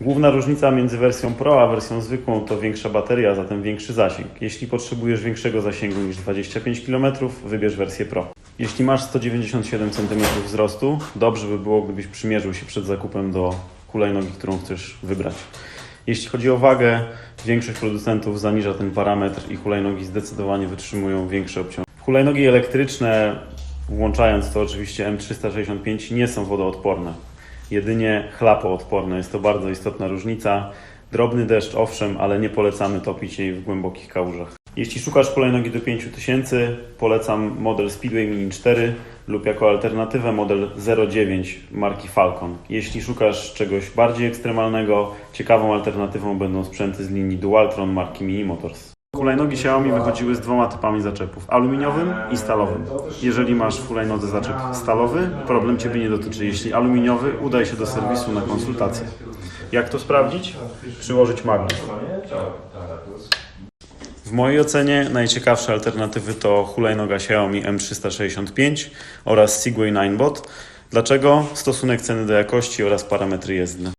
Główna różnica między wersją Pro a wersją zwykłą to większa bateria, a zatem większy zasięg. Jeśli potrzebujesz większego zasięgu niż 25 km, wybierz wersję Pro. Jeśli masz 197 cm wzrostu, dobrze by było, gdybyś przymierzył się przed zakupem do hulajnogi, którą chcesz wybrać. Jeśli chodzi o wagę, większość producentów zaniża ten parametr i hulajnogi zdecydowanie wytrzymują większe obciążenie. Hulajnogi elektryczne, włączając to oczywiście M365, nie są wodoodporne. Jedynie chlapoodporne. Jest to bardzo istotna różnica. Drobny deszcz owszem, ale nie polecamy topić jej w głębokich kałużach. Jeśli szukasz hulajnogi do 5000, polecam model Speedway Mini 4 lub jako alternatywę model 09 marki Falcon. Jeśli szukasz czegoś bardziej ekstremalnego, ciekawą alternatywą będą sprzęty z linii Dualtron marki Mini Motors. Hulajnogi Xiaomi wychodziły z dwoma typami zaczepów, aluminiowym i stalowym. Jeżeli masz w hulajnodze zaczep stalowy, problem Ciebie nie dotyczy. Jeśli aluminiowy, udaj się do serwisu na konsultację. Jak to sprawdzić? Przyłożyć magnes. W mojej ocenie najciekawsze alternatywy to hulajnoga Xiaomi M365 oraz Segway 9bot. Dlaczego? Stosunek ceny do jakości oraz parametry jezdne.